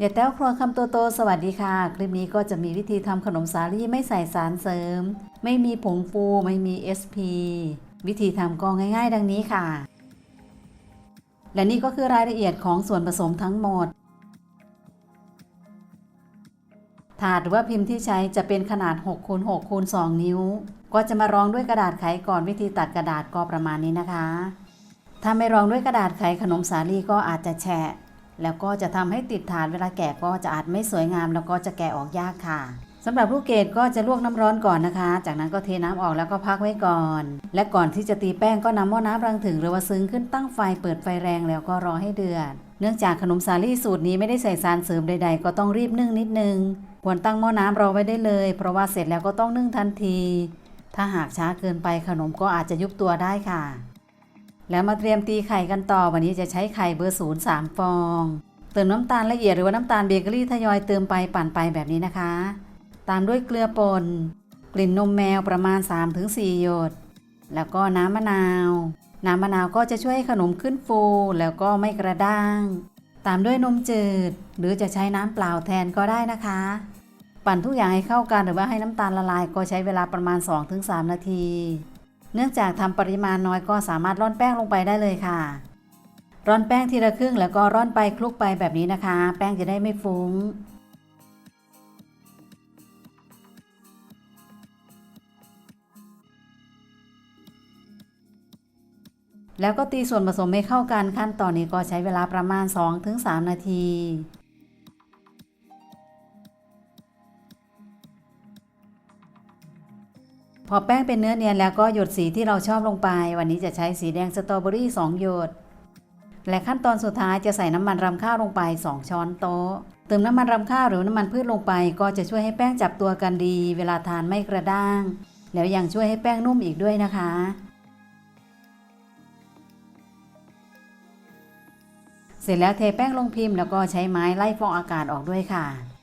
อย่าแต้วครัวคำโตโตสวัสดีค่ะ คลิปนี้ก็จะมีวิธีทำขนมสาลี่ไม่ใส่สารเสริม ไม่มีผงฟูไม่มี SP วิธีทำก็ง่าย ๆ ดังนี้ค่ะ และนี่ก็คือรายละเอียดของส่วนผสมทั้งหมด ถาดหรือว่าพิมพ์ที่ใช้จะเป็นขนาด6คูณ6คูณ2นิ้ว ก็จะมารองด้วยกระดาษไขก่อนวิธีตัดกระดาษก็ประมาณนี้นะคะ ถ้าไม่รองด้วยกระดาษไขขนมสาลี่ก็อาจจะแฉะ แล้วก็จะทำให้ติดฐานเวลาแกะก็จะอาจไม่สวยงาม แล้วก็จะแกะออกยากค่ะสำหรับลูกเกดก็จะลวกน้ำร้อนก่อนนะคะ จากนั้นก็เทน้ำออกแล้วก็พักไว้ก่อน และก่อนที่จะตีแป้งก็นำหม้อน้ำรังถึงหรือว่าซึ้งขึ้นตั้งไฟเปิดไฟแรงแล้วก็รอให้เดือด เนื่องจากขนมสาลี่สูตรนี้ไม่ได้ใส่สารเสริมใด ๆ ก็ต้องรีบนึ่งนิดนึง ควรตั้งหม้อน้ำรอไว้ได้เลย เพราะว่าเสร็จแล้วก็ต้องนึ่งทันที ถ้าหากช้าเกินไปขนมก็อาจจะยุบตัวได้ค่ะ แล้วมาเตรียมตีไข่กันต่อวันนี้จะใช้ไข่เบอร์ศูนย์สามฟอง เติมน้ำตาลละเอียดหรือว่าน้ำตาลเบเกอรี่ทยอยเติมไปปั่นไปแบบนี้นะคะ ตามด้วยเกลือป่นกลิ่นนมแมวประมาณ 3-4 หยด แล้วก็น้ำมะนาว น้ำมะนาวก็จะช่วยให้ขนมขึ้นฟูแล้วก็ไม่กระด้าง ตามด้วยนมจืด หรือจะใช้น้ำเปล่าแทนก็ได้นะคะ ปั่นทุกอย่างให้เข้ากันหรือว่าให้น้ำตาลละลายก็ใช้เวลาประมาณ 2-3 นาที เนื่องจากทำปริมาณน้อยก็สามารถร่อนแป้งลงไปได้เลยค่ะ ร่อนแป้งทีละครึ่งแล้วก็ร่อนไปคลุกไปแบบนี้นะคะ แป้งจะได้ไม่ฟุ้งแล้วก็ตีส่วนผสมให้เข้ากันขั้นตอนนี้ก็ใช้เวลาประมาณ 2-3 นาที พอแป้งเป็นเนื้อเนียนแล้วก็หยดสีที่เราชอบลงไป วันนี้จะใช้สีแดงสตรอเบอรี่2หยด และขั้นตอนสุดท้ายจะใส่น้ำมันรำข้าวลงไป 2 ช้อนโต๊ะ เติมน้ำมันรำข้าวหรือน้ำมันพืชลงไป ก็จะช่วยให้แป้งจับตัวกันดี เวลาทานไม่กระด้าง แล้วยังช่วยให้แป้งนุ่มอีกด้วยนะคะ เสร็จแล้วเทแป้งลงพิมพ์แล้วก็ใช้ไม้ไล่ฟองอากาศออกด้วยค่ะ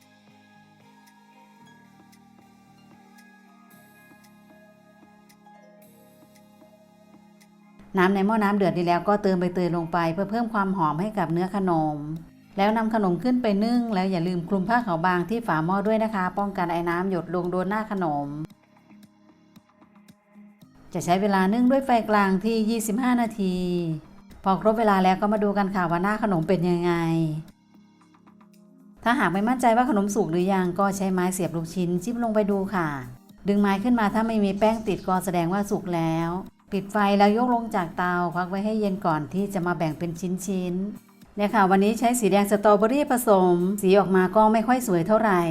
น้ำในหม้อน้ำเดือดดีแล้วก็เติมใบเตยลงไป เพื่อเพิ่มความหอมให้กับเนื้อขนม แล้วนำขนมขึ้นไปนึ่ง แล้วอย่าลืมคลุมผ้าขาวบางที่ฝาหม้อด้วยนะคะ ป้องกันไอ้น้ำหยดลงโดนหน้าขนม จะใช้เวลานึ่งด้วยไฟกลางที่ 25 นาที พอครบเวลาแล้วก็มาดูกันค่ะว่าหน้าขนมเป็นยังไง ถ้าหากไม่มั่นใจว่าขนมสุกหรือยังก็ใช้ไม้เสียบลูกชิ้นจิ้มลงไปดูค่ะ ดึงไม้ขึ้นมาถ้าไม่มีแป้งติดก็แสดงว่าสุกแล้ว ปิดไฟแล้วยกลงจากเตาพักไว้ให้เย็นก่อนที่จะมาแบ่งเป็นชิ้นๆเนี่ยค่ะวันนี้ใช้สีแดงสตรอเบอรี่ผสม สีออกมาก็ไม่ค่อยสวยเท่าไหร่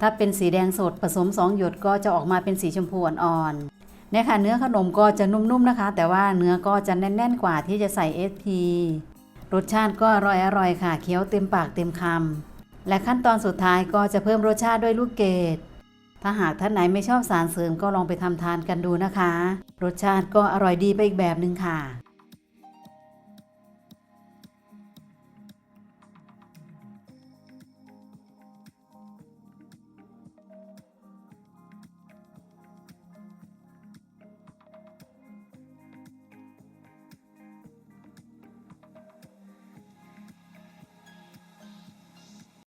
ถ้าเป็นสีแดงสดผสม 2 หยดก็จะออกมาเป็นสีชมพูอ่อนๆเนี่ยค่ะเนื้อขนมก็จะนุ่มๆนะคะ แต่ว่าเนื้อก็จะแน่นๆกว่าที่จะใส่ SP รสชาติก็อร่อยๆค่ะเคี้ยวเต็มปากเต็มคำและขั้นตอนสุดท้ายก็จะเพิ่มรสชาติด้วยลูกเกด ถ้าหากท่านไหนไม่ชอบสารเสริมก็ลองไปทำทานกันดูนะคะ รสชาติก็อร่อยดีไปอีกแบบหนึ่งค่ะ